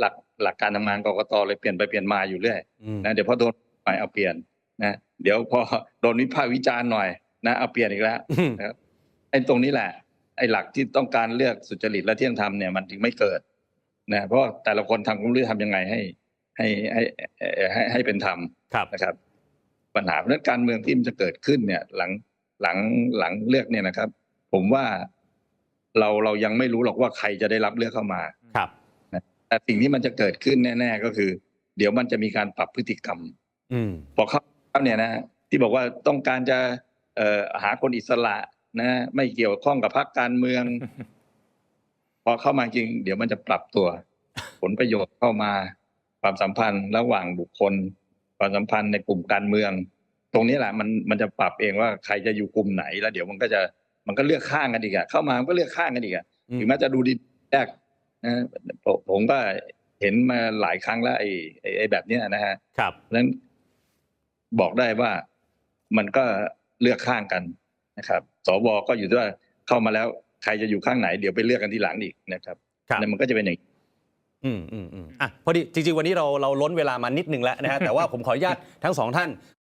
หลักหลักการทำงานกกตเลยเปลี่ยนไปเปลี่ยนมาอยู่เรื่อยอืมนะเดี๋ยวพอโดนไปเอาเปลี่ยนนะเดี๋ยวพอโดนวิพากษ์วิจารณ์หน่อยนะเอาเปลี่ยนอีกแล้วอืมไอ้ตรงนี้แหละ ไอ้หลักที่ต้องการเลือกสุจริตและเที่ยงธรรมเนี่ยมันถึงไม่เกิดนะเพราะแต่ละคนทำความรู้ทำยังไงให้ให้ ให้ให้ให้ให้เป็นธรรมครับนะครับ ปัญหาเพราะฉะนั้นการเมืองที่มันจะเกิดขึ้นเนี่ย หลังหลังหลังเลือกเนี่ยนะครับ ผมว่าเราเรายังไม่รู้หรอกว่าใครจะได้รับเลือกเข้ามาครับ แต่สิ่งที่มันจะเกิดขึ้นแน่ ๆ ก็คือ เดี๋ยวมันจะมีการปรับพฤติกรรม อืมพอเข้าเนี่ยนะที่บอกว่าต้องการจะเอ่อหาคนอิสระนะ ไม่เกี่ยวข้องกับพรรคการเมือง พอเข้ามาจริง เดี๋ยวมันจะปรับตัว ผลประโยชน์เข้ามา ความสัมพันธ์ระหว่างบุคคล ความสัมพันธ์ในกลุ่มการเมือง ตรงนี้แหละมันมันจะปรับเองว่าใครจะอยู่กลุ่มไหน แล้วเดี๋ยวมันก็จะมันก็เลือกข้างกันอีกอะเข้ามามันก็เลือกข้างกันอีกอะอืมถึงแม้จะดูดีแรก นะผมผมก็เห็นมาหลายครั้งแล้วไอ้ไอ้ไอ้แบบเนี้ยนะฮะครับเพราะฉะนั้นบอกได้ว่ามันก็เลือกข้างกันนะครับสวก็อยู่ที่ว่าเข้ามาแล้วใครจะอยู่ข้างไหนเดี๋ยวไปเลือกกันทีหลังอีกนะครับครับนั่นมันก็จะเป็นอย่างนี้อืมอืมอืมอะพอดีจริง ๆ วันนี้เราเราล้นเวลามานิดนึงแล้วนะฮะแต่ว่าผมขออนุญาตทั้งสองท่าน